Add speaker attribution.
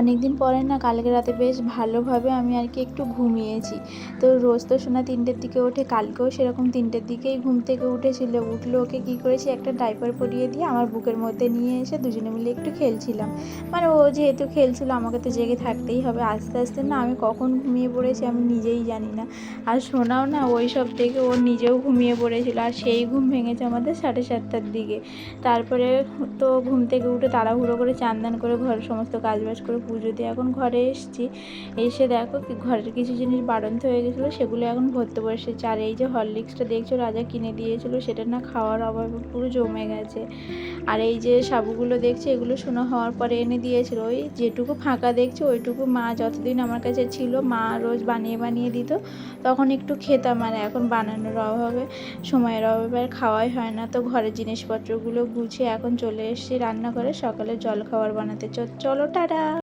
Speaker 1: অনেক দিন পরে না, কালকে রাতে বেশ ভালোভাবে আমি আর কি একটু ঘুমিয়েছি। তো রোজ তো সোনা তিনটের দিকে ওঠে, কালকেও সেরকম তিনটের দিকেই ঘুম থেকে উঠেছিল। উঠলে ওকে কী করেছি, একটা ডাইপার পরিয়ে দিয়ে আমার বুকের মধ্যে নিয়ে এসে দুজনে মিলে একটু খেলছিলাম। মানে ও যেহেতু খেলছিল, আমাকে তো জেগে থাকতেই হবে। আস্তে আস্তে না আমি কখন ঘুমিয়ে পড়েছি আমি নিজেই জানি না। আর সোনাও না ওই সব দেখে ও নিজেও ঘুমিয়ে পড়েছিল। আর সেই ঘুম ভেঙেছে আমাদের সাড়ে সাতটার দিকে। তারপরে তো ঘুম থেকে উঠে তাড়াহুড়ো করে চান করে ঘরের সমস্ত কাজবাজ করে পুজো দিয়ে এখন ঘরে এসেছি। এসে দেখো ঘরের কিছু জিনিস বাড়ন্ত হয়ে গেছিল, সেগুলো এখন ভরতে বসেছে। আর এই যে হরলিক্সটা দেখছ, রাজা কিনে দিয়েছিল, সেটা না খাওয়ার অভাবে পুরো জমে গেছে। আর এই যে সাবুগুলো দেখছি, এগুলো শোনা হওয়ার পরে এনে দিয়েছিল। ওই যেটুকু ফাঁকা দেখছি, ওইটুকু মা যতদিন আমার কাছে ছিল, মা রোজ বানিয়ে বানিয়ে দিত, তখন একটু খেতাম আর এখন বানানোর অভাবে, সময়ের অভাবে আর খাওয়াই হয় না। তো ঘরের জিনিসপত্রগুলো গুছিয়ে এখন চলে এসেছি রান্নাঘরে সকালে জল খাবার বানাতে চলো, টাটা!